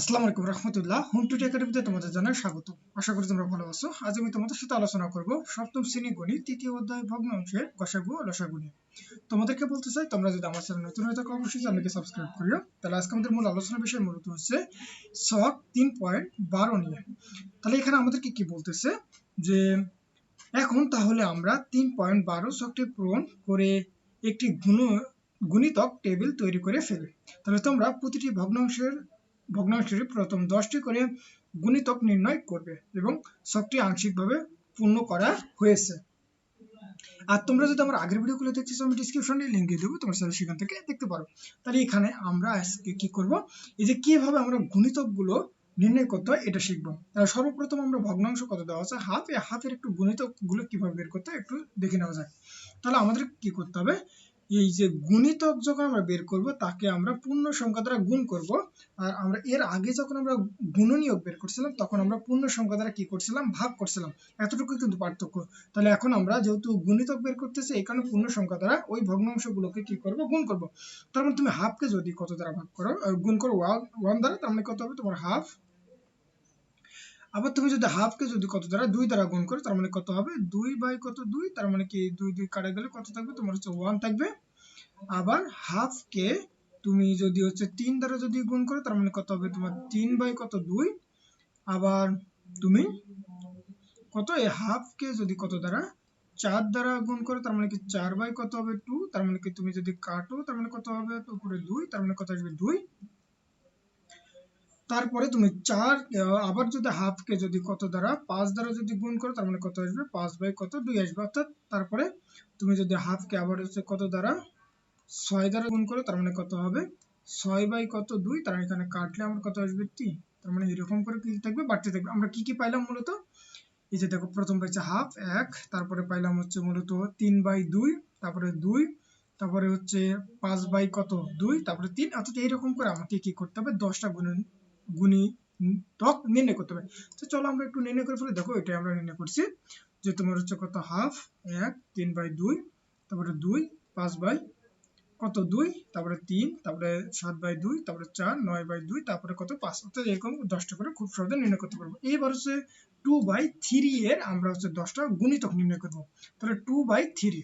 আসসালামু আলাইকুম রহমতুল্লাহ। হোম টুটি একাডেমিতে তোমাদের জানাই স্বাগত। আশা করি তোমরা ভালো আছো। আজ আমি তোমাদের সাথে আলোচনা করব সপ্তম শ্রেণি গণিত, তৃতীয় অধ্যায় ভগ্নাংশের গসাগু লসাগু নিয়ে। তোমাদেরকে বলতে চাই, তোমরা যদি আমার চ্যানেল নতুন হয়ে থাকো, অবশ্যই চ্যানেলকে সাবস্ক্রাইব করিও। তাহলে আজকে আমাদের মূল আলোচনা বিষয় মূলত হচ্ছে শখ তিন পয়েন্ট বারো নিয়ে। তাহলে এখানে আমাদেরকে কি বলতেছে? যে এখন তাহলে আমরা তিন পয়েন্ট বারো শখটি পূরণ করে একটি গুণ, গুণিতক টেবিল তৈরি করে ফেলি। তাহলে তোমরা প্রতিটি ভগ্নাংশের ভগ্নাংশের প্রথম দশটি করে গুণিতক নির্ণয় করবে এবং সবটি আংশিকভাবে পূর্ণ করা হয়েছে। আর তোমরা যদি আমার আগের ভিডিওগুলো দেখতেছো আমি ডিসক্রিপশনে লিঙ্ক দিয়ে দেবো, তোমরা সেখান থেকে দেখতে পারো। তাহলে এখানে আমরা আজকে কি করব? এই যে কীভাবে আমরা গুণিতকগুলো নির্ণয় করতে হয়, এটা শিখব। তাহলে সর্বপ্রথম আমরা ভগ্নাংশ কত দেওয়া আছে? হাফ। এই হাফের একটু গুণিতকগুলো কীভাবে বের করতে হয়, একটু দেখে নেওয়া যায় তাহলে আমাদের কি করতে হবে? এই যে গুণিতক যখন আমরা বের করব, তাকে আমরা পূর্ণ সংখ্যা দ্বারা গুণ করব। আর আমরা এর আগে যখন আমরা গুণনীয়ক বের করছিলাম, তখন আমরা পূর্ণ সংখ্যা দ্বারা কি করছিলাম? ভাগ করছিলাম। এতটুকু কিন্তু পার্থক্য। তাহলে এখন আমরা যেহেতু গুণিতক বের করতেছি, এই কারণে পূর্ণ সংখ্যা দ্বারা ওই ভগ্নাংশগুলোকে কি করব? গুণ করব। তার মানে তুমি হাফকে যদি কত দ্বারা ভাগ করো গুণ করো ওয়ান দ্বারা, তার মানে কত হবে? তোমার হাফ আবার তুমি যদি হাফকে যদি কত দ্বারা দুই দ্বারা গুণ করো, তার মানে কত হবে? দুই বাই কত দুই? তার মানে কি দুই দুই কাটা গেলে কত থাকবে? তোমার হচ্ছে ওয়ান থাকবে। আবার হাফকে তুমি যদি হচ্ছে তিন দ্বারা যদি গুণ করো, তার মানে কত হবে? তোমার তিন বাই কত দুই? আবার তুমি কত? এই হাফকে যদি কত দ্বারা চার দ্বারা গুণ করো, তার মানে কি চার বাই কত হবে টু তার মানে কি তুমি যদি কাটো, তার মানে কত হবে? উপরে দুই, তার মানে কত আসবে দুই? তারপরে তুমি চার আবার যদি হাফকে যদি কত দ্বারা পাঁচ দ্বারা যদি গুণ করো, তার মানে কত আসবে? পাঁচ বাই কত? দুই আসবে। অর্থাৎ তারপরে তুমি যদি হাফকে আবার হচ্ছে কত দ্বারা ছয় দ্বারা গুণ করো, তার মানে কত হবে? ছয় বাই কত? দুই। তার এখানে কাটলে আমার কত আসবে? টি তার মানে এরকম করে কি থাকবে? বাড়তে থাকবে। আমরা কি কি পাইলাম মূলত? এই যে দেখো, প্রথম পাইছে হাফ এক। তারপরে পাইলাম হচ্ছে মূলত তিন বাই দুই। তারপরে দুই। তারপরে হচ্ছে পাঁচ বাই কত? দুই। তারপরে তিন। অর্থাৎ এইরকম করে আমাকে কি করতে হবে? দশটা গুণ গুণী ত্বক নির্ণয় করতে হবে। তো চলো আমরা একটু নির্ণয় করে দেখো, এটা আমরা নির্ণয় করছি যে তোমার হচ্ছে কত? হাফ, এক, তিন বাই দুই, তারপরে দুই, পাঁচ বাই কত? দুই, তারপরে তিন, তারপরে সাত বাই দুই, তারপরে চার, নয় বাই দুই, তারপরে কত? পাঁচ। অর্থাৎ এরকম দশটা করে খুব সহজে নির্ণয় করতে পারব। এবার হচ্ছে টু বাই থ্রি এর আমরা হচ্ছে দশটা গুণিতক নির্ণয় করব। তাহলে টু বাই থ্রি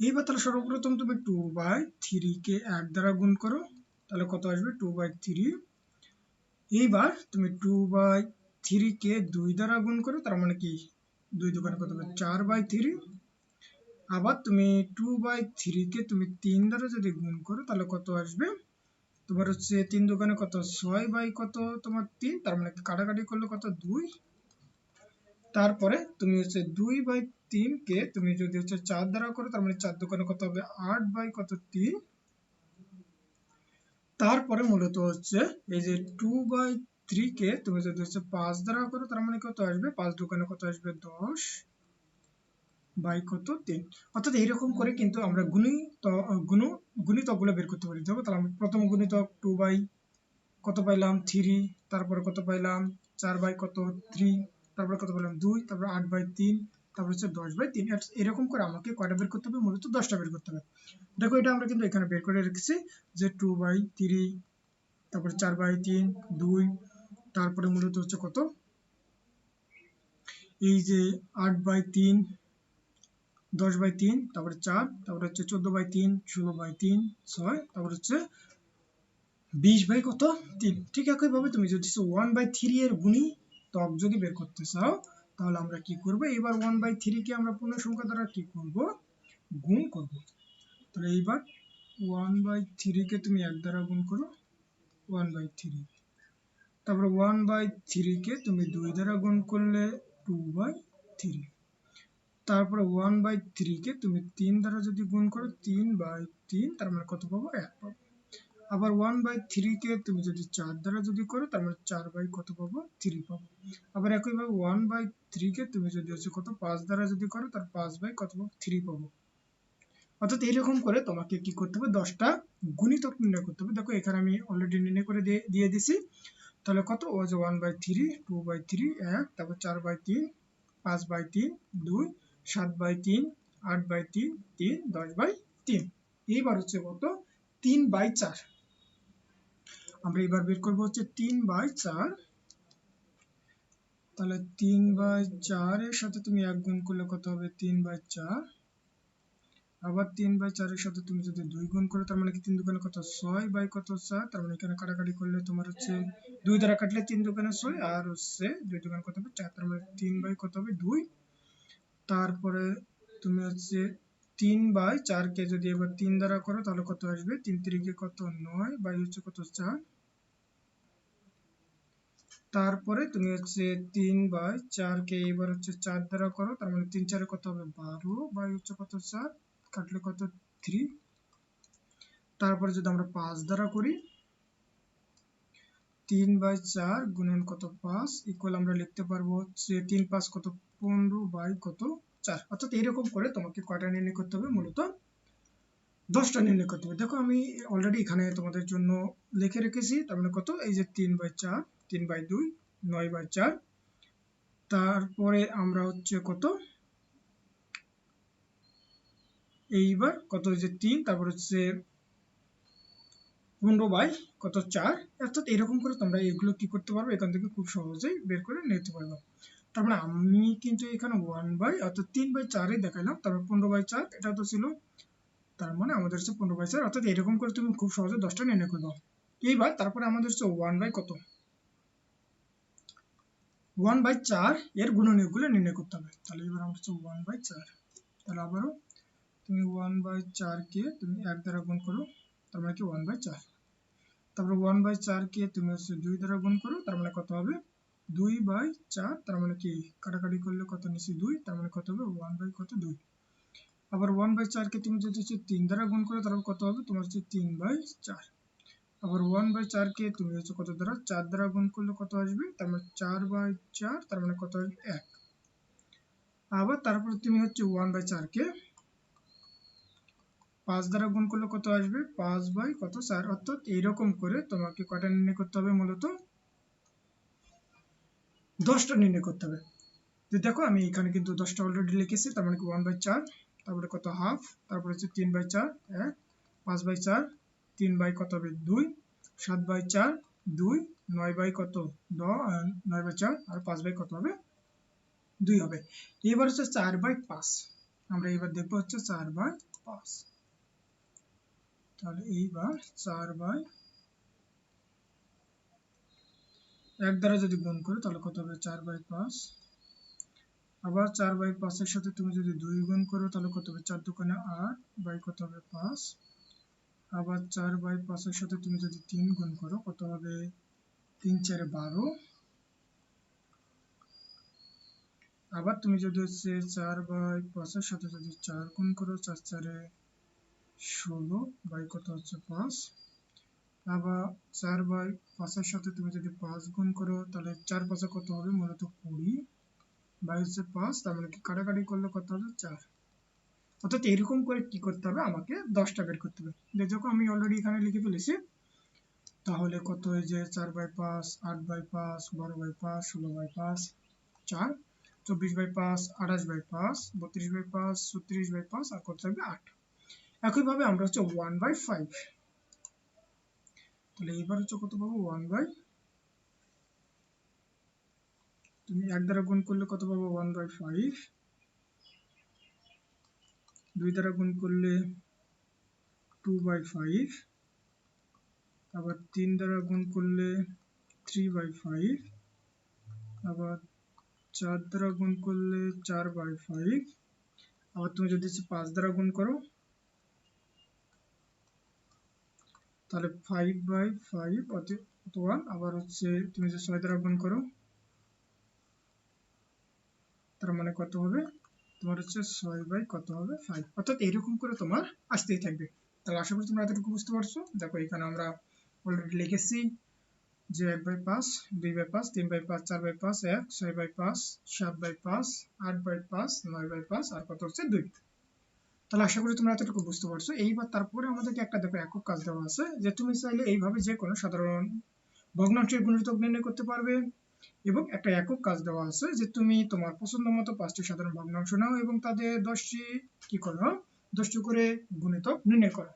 এইবার তাহলে সর্বপ্রথম তুমি টু বাই থ্রি কে এক দ্বারা গুণ করো। তাহলে কত আসবে? টু বাই থ্রি এইবার তুমি টু বাই থ্রি কে দুই দ্বারা গুণ করো, তার মানে কি? দুই দোকানে কত হবে? চার বাই থ্রি আবার তুমি টু বাই থ্রি কে তুমি তিন দ্বারা যদি গুণ করো, তাহলে কত আসবে? তোমার হচ্ছে তিন দোকানে কত? ছয় বাই কত? তোমার তিন, তার মানে কাটাকাটি করলে কত? দুই। তারপরে তুমি হচ্ছে দুই বাই তিন কে তুমি যদি হচ্ছে চার দ্বারা করো, তার মানে চার দোকানে কত হবে? আট বাই কত? তিন। তারপরে মূলত হচ্ছে এই যে টু বাই থ্রি কে তুমি যদি হচ্ছে পাঁচ দ্বারা করো, তার মানে কত আসবে? পাঁচ দোকানে কত আসবে? দশ বাই কত? তিন। অর্থাৎ এইরকম করে কিন্তু আমরা গুণিত, গুণ, গুণিতকগুলো বের করতে পারি। দেখো তাহলে আমরা প্রথম গুণিতক টু বাই কত পাইলাম? থ্রি তারপরে কত পাইলাম? চার বাই কত? থ্রি তারপরে কত পাইলাম? দুই। তারপরে আট বাই তিন। তারপর হচ্ছে দশ বাই তিন এরকম করে আমাকে কয়টা বের করতে হবে? মূলত দশটা বের করতে হবে। দেখো এটা আমরা কিন্তু এখানে বের করে রেখেছি যে টু বাই থ্রি তারপরে চার বাই তিন, দুই, তারপরে মূলত হচ্ছে কত? এই যে আট বাই তিন, দশ বাই তিন, তারপরে চার, তারপরে হচ্ছে চোদ্দ বাই তিন, ষোলো বাই তিন, ছয়, তারপর হচ্ছে বিশ বাই কত? তিন। ঠিক একইভাবে তুমি যদি ওয়ান বাই থ্রি এর গুণী তক যদি বের করতে চাও তাহলে আমরা কি করব? এবার ওয়ান বাই থ্রিকে আমরা পূর্ণ সংখ্যা দ্বারা কি করব? গুণ করব। তাহলে এইবার ওয়ান বাই থ্রিকে তুমি এক দ্বারা গুণ করো। ওয়ান বাই থ্রি তারপরে ওয়ান বাই থ্রিকে তুমি দুই দ্বারা গুণ করলে টু বাই থ্রি তারপরে ওয়ান বাই থ্রিকে তুমি তিন দ্বারা যদি গুণ করো, তিন বাই তিন, তার মানে কত পাবো? এক পাবো। আবার ওয়ান বাই থ্রিকে তুমি যদি চার দ্বারা যদি করো, তার মানে চার বাই কত পাবো? থ্রি পাবো। আবার একইভাবে ওয়ান বাই থ্রিকে তুমি যদি হচ্ছে কত, পাঁচ দ্বারা যদি করো, তার পাঁচ বাই কত পাবো? থ্রি পাবো। অর্থাৎ এইরকম করে তোমাকে কি করতে হবে? দশটা গুণিতক নির্ণয় করতে হবে। দেখো, এখানে আমি অলরেডি নির্ণয় করে দিয়ে দিছি। তাহলে কত? ও যে one by three two by three এক, তারপর চার বাই তিন, পাঁচ বাই তিন, দুই, সাত বাই তিন, আট বাই তিন তিন, দশ বাই তিন। এইবার হচ্ছে কত? তিন বাই চার। আমরা এবার বের করব হচ্ছে তিন বাই চার। তাহলে তিন বাই চারের সাথে তুমি এক গুণ করলে কত হবে? তিন বাই চার। আবার তিন বাই চারের সাথে তুমি যদি দুই গুণ করো, তার মানে কি তিন দোকানে কত? ছয় বাই কত চার? তার মানে এখানে কাটাকাটি করলে তোমার হচ্ছে দুই দ্বারা কাটলে তিন দোকানে ছয়, আর হচ্ছে দুই দোকানে কত হবে? চার। তার মানে তিন বাই কত হবে? দুই। তারপরে তুমি হচ্ছে তিন বাই চারকে যদি এবার তিন দ্বারা করো, তাহলে কত আসবে? তিন তিরিকে কত? নয়। বাই হচ্ছে কত? চার। তারপরে তুমি হচ্ছে তিন বাই চারকে এবার হচ্ছে চার দ্বারা করো, তার মানে তিন চারে কত হবে? বারো। বাই হচ্ছে কত? চার। কাটলে কত? থ্রি। তারপরে যদি আমরা পাঁচ দ্বারা করি, তিন বাই চার গুণন কত? পাঁচ। ইকুয়াল আমরা লিখতে পারব হচ্ছে তিন পাঁচ কত? পনেরো বাই কত? চার অর্থাৎ এইরকম করে তোমাকে কয়টা নির্ণয় করতে হবে? মূলত দশটা নির্ণয় করতে হবে। দেখো, আমি অলরেডি এখানে তোমাদের জন্য লিখে রেখেছি। তার মানে কত? এই যে তিন বাই চার, তিন বাই দুই, নয় বাই চার। তারপরে আমরা হচ্ছে কত? এইবার কত হচ্ছে তিন। তারপর হচ্ছে পনেরো বাই কত? চার। অর্থাৎ এরকম করে তোমরা এগুলো কি করতে পারবে? এখান থেকে খুব সহজেই বের করে নিতে পারবে। তার মানে আমি কিন্তু এখানে ওয়ান বাই অর্থাৎ তিন বাই চারই দেখাইলাম, তারপর পনেরো বাই চার, এটা তো ছিল, তার মানে আমাদের হচ্ছে পনেরো বাই চার, অর্থাৎ এরকম করে তুমি খুব সহজে দশটা নির্ণয় করবে। এইবার তারপরে আমাদের হচ্ছে ওয়ান বাই কত? ওয়ান বাই চার, এর গুণনীয়কগুলো নির্ণয় করতে হবে। তাহলে এবার আমার হচ্ছে ওয়ান বাই চার, তাহলে আবারও তুমি ওয়ান বাই চারকে তুমি এক দ্বারা গুণ করো, তার মানে কি? ওয়ান বাই চার। তারপরে ওয়ান বাই চারকে তুমি হচ্ছে দুই দ্বারা গুণ করো, তার মানে কত হবে? দুই বাই চার, তার মানে কি? কাটাকাটি করলে কত নিচে দুই, তার মানে কত হবে? ওয়ান বাই কত দুই? আবার ওয়ান বাই চারকে তুমি যদি হচ্ছে তিন দ্বারা গুণ করো, তাহলে কত হবে? তোমার হচ্ছে তিন বাই চার। আবার ওয়ান বাই চারকে তুমি হচ্ছে কত দ্বারা? চার দ্বারা গুণ করলে কত আসবে? তার মানে চার বাই চার, তার মানে কত আসবে? এক। আবার তারপর তুমি হচ্ছে ওয়ান বাই চারকে পাঁচ দ্বারা গুণ করলে কত আসবে? পাঁচ বাই কত? চার। অর্থাৎ এইরকম করে তোমাকে কটা নির্ণয় করতে হবে মূলত? দশটা নির্ণয় করতে হবে। তো দেখো আমি এখানে কিন্তু দশটা অলরেডি লিখেছি, তার মানে কি ওয়ান বাই চার, তারপরে কত হাফ তারপরে হচ্ছে তিন বাই চার, এক, পাঁচ বাই চার, তিন বাই কত হবে? দুই, সাত বাই চার, দুই, নয় বাই কত? দ নয় বাই চার, আর পাঁচ বাই কত হবে? দুই হবে। এবার হচ্ছে চার বাই পাঁচ। আমরা এবার দেখব হচ্ছে চার বাই পাঁচ। তাহলে এইবার চার বাই এক দ্বারা যদি গুণ করি, তাহলে কত হবে? চার বাই পাঁচ। আবার চার বাই পাঁচের সাথে তুমি যদি দুই গুণ করো, তাহলে কত হবে? চার দোকানে আট বাই কত হবে? পাঁচ। আবার চার বাই পাঁচের সাথে তুমি যদি তিন গুণ করো, কত হবে? তিন চারে বারো। আবার তুমি যদি হচ্ছে চার বাই পাঁচের সাথে যদি চার গুণ করো, চার চারে ষোলো বাই কত হচ্ছে? পাঁচ। আবার চার বাই পাঁচের সাথে তুমি যদি পাঁচ গুণ করো, তাহলে চার পাঁচে কত হবে? মূলত কুড়ি বাই হচ্ছে পাঁচ, তার মানে কি কাটাকাটি করলে কত হবে? চার। অর্থাৎ এরকম করে কি করতে হবে? আমাকে দশটা বের করতে হবে। দেখো, আমি অলরেডি এখানে লিখে ফেলেছি। তাহলে কত হয়ে যায়? চার বাই পাঁচ, আট বাই পাঁচ, বারো বাই পাঁচ, ষোলো বাই পাঁচ, চার। চব্বিশ বাই পাঁচ, আঠাশ বাই পাঁচ, বত্রিশ বাই পাঁচ, ছত্রিশ বাই পাঁচ, আর কত থাকবে? আট। একইভাবে আমরা হচ্ছে ওয়ান বাই ফাইভ তাহলে এবার হচ্ছে কত পাবো? ওয়ান বাই তুমি এক দ্বারা গুণ করলে কত পাবো? ওয়ান বাই ফাইভ দুই দ্বারা গুণ করলে টু বাই ফাইভ আবার তিন দ্বারা গুণ করলে থ্রি বাই ফাইভ আবার চার দ্বারা গুণ করলে চার বাই ফাইভ আবার তুমি যদি পাঁচ দ্বারা গুণ করো তাহলে ফাইভ বাই ফাইভ ওয়ান আবার হচ্ছে তুমি যে ছয় দ্বারা গুণ করো, তার মানে কত হবে? তোমার হচ্ছে ছয় বাই কত হবে? ফাইভ অর্থাৎ এরকম করে তোমার আসতেই থাকবে। তাহলে আশা করি তোমরা এতটুকু বুঝতে পারছ। দেখো, এখানে আমরা অলরেডি লিখেছি যে এক বাই পাঁচ, দুই বাই পাঁচ, তিন বাই পাঁচ, চার বাই পাঁচ, এক, ছয় বাই পাঁচ, সাত বাই পাঁচ, আট বাই পাঁচ, নয় বাই পাঁচ, আর কত হচ্ছে? দুই। তাহলে আশা করি তোমরা এতটুকু বুঝতে পারছ। এইবার তারপরে আমাদেরকে একটা দেখো, একক কাজ দেওয়া আছে যে তুমি চাইলে এইভাবে যে কোনো সাধারণ ভগ্নাংশের গুণিতক নির্ণয় করতে পারবে এবং একটা একক কাজ দেওয়া আছে যে তুমি তোমার পছন্দ মতো পাঁচটি সাধারণ ভগ্নাংশ নাও এবং তাদের দশটি কি করো? দশটি করে গুণিতক নির্ণয় করো।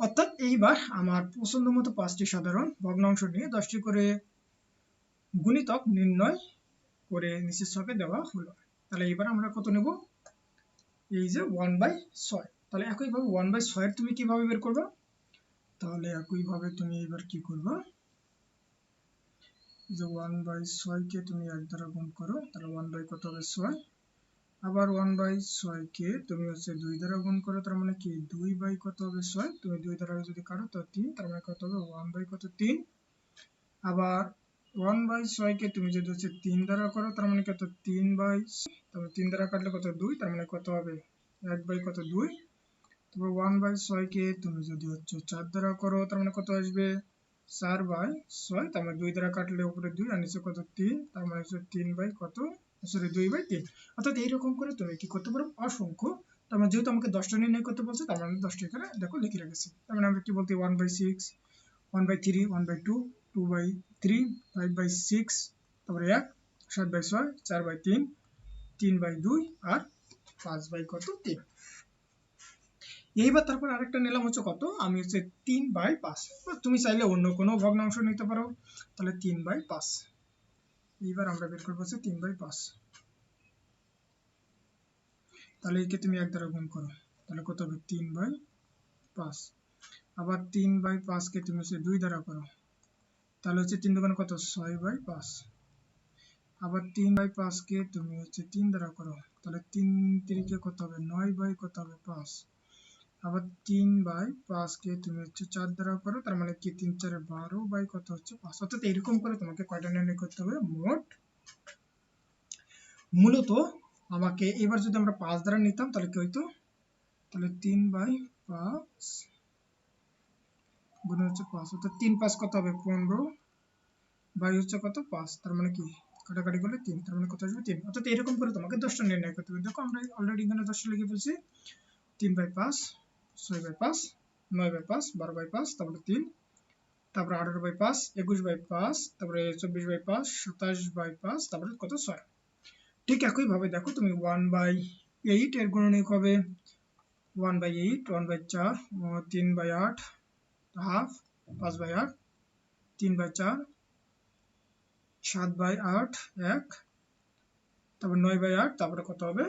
অর্থাৎ এইবার আমার পছন্দ মতো পাঁচটি সাধারণ ভগ্নাংশ নিয়ে দশটি করে গুণিতক নির্ণয় করে ছকে দেওয়া হলো। তাহলে এইবার আমরা কত নেব? এই যে ওয়ান বাই ছয়। তাহলে একইভাবে ওয়ান বাই ছয়ের তুমি কীভাবে বের করবে? তাহলে একইভাবে তুমি এবার কি করবে? যে ওয়ান বাই ছয়কে তুমি এক দ্বারা গুণ করো, তাহলে ওয়ান বাই কত হবে ছয়? আবার ওয়ান বাই ছয়কে তুমি হচ্ছে দুই দ্বারা গুণ করো, তার মানে কি? দুই বাই কত হবে ছয়? তুমি দুই দ্বারা যদি কাটো তো তিন, তার মানে কত হবে? ওয়ান বাই কত? তিন। আবার ওয়ান বাই ছয়কে তুমি যদি হচ্ছে তিন দ্বারা করো, তার মানে কত তিন বাই তারপর তিন দ্বারা কাটলে কত? দুই, তার মানে কত হবে? এক বাই কত? দুই। তারপর ওয়ান বাই ছয়কে তুমি যদি হচ্ছে চার দ্বারা করো, তার মানে কত আসবে? চার বাই ছয়, তার মানে দুই দ্বারা কাটলে উপরে দুই আর নিচে কত? তিন, তার মানে হচ্ছে তিন বাই কত? সরি, দুই বাই তিন। অর্থাৎ এইরকম করে তুমি কি করতে পারো? অসংখ্য। তার মানে যেহেতু আমাকে দশটা নির্ণয় করতে বলছে, তার মানে দশটা এখানে, দেখো, লিখে রেখেছি। তার মানে আমরা কি বলতে one by six one by three one by two two by three five by six তারপরে এক সাত বাই ছয় চার বাই তিন তিন বাই দুই আর পাঁচ বাই কত তিন এইবার তারপর আরেকটা নিলাম হচ্ছে কত আমি হচ্ছে তিন বাই পাঁচ তুমি চাইলে অন্য কোনো ভগ্নাংশ নিতে পারো তাহলে তিন বাই পাঁচ এইবার আমরা বের করব হচ্ছে তিন বাই পাঁচ তাহলে একে তুমি এক দ্বারা গুণ করো তাহলে কত হবে তিন বাই পাঁচ আবার তিন বাই পাঁচকে তুমি হচ্ছে দুই দ্বারা করো তাহলে হচ্ছে তিন দোকানে কত? ছয় বাই পাঁচ। আবার তিন বাই পাঁচকে তুমি হচ্ছে তিন দ্বারা করো। তাহলে তিন তিরিকে কত হবে? নয় বাই কত হবে? পাঁচ। আবার তিন বাই পাঁচকে তুমি হচ্ছে চার দ্বারা করো, তার মানে কি? তিন চারে বারো বাই কত হচ্ছে? পাঁচ। অর্থাৎ এরকম করে তোমাকে কয়টা নির্ণয় করতে হবে? মোট। মূলত আমাকে এবার যদি আমরা পাঁচ দ্বারা নিতাম, তাহলে কি হইতো? তাহলে তিন বাই পাঁচ গুণ হচ্ছে পাঁচ। অর্থাৎ তিন পাঁচ কত হবে? পনেরো। বাই হচ্ছে কত? পাঁচ। তার মানে কি? কাটাকাটি করলে তিন। তার মানে কত আসবে? তিন। অর্থাৎ এরকম করে তোমাকে দশটা নির্ণয় করতে হবে। দেখো, আমরা অলরেডি এখানে দশটা লিখে ফেলছি। তিন বাই পাঁচ, ছয় বাই পাঁচ, নয় বাই পাঁচ, বারো বাই পাঁচ, তারপরে তিন, তারপরে আঠারো বাই পাঁচ, একুশ বাই পাঁচ, তারপরে চব্বিশ বাই পাঁচ, সাতাশ বাই পাঁচ, তারপরে কত? ছয়। ঠিক একইভাবে দেখো, তুমি ওয়ান বাই এইট এর গুণনীয়ক হবে। One by eight one by চার তিন বাই আট হাফ পাঁচ বাই আট, তিন বাই চার সাত বাই আট, এক, তারপর নয় বাই আট, তারপরে কত হবে?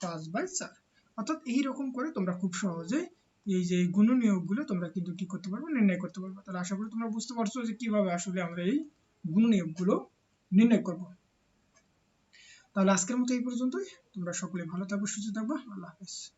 পাঁচ বাই চার। অর্থাৎ এইরকম করে তোমরা খুব সহজে এই যে গুণনীয়কগুলো তোমরা কিন্তু কি করতে পারবে, নির্ণয় করতে পারবে। তাহলে আশা করি তোমরা বুঝতে পারছ যে কীভাবে আসলে আমরা এই গুণনীয়কগুলো নির্ণয় করব। তাহলে আজকের মতো এই পর্যন্তই। তোমরা সকলে ভালো থাকবে সুস্থ থাকবে আল্লাহ হাফেজ।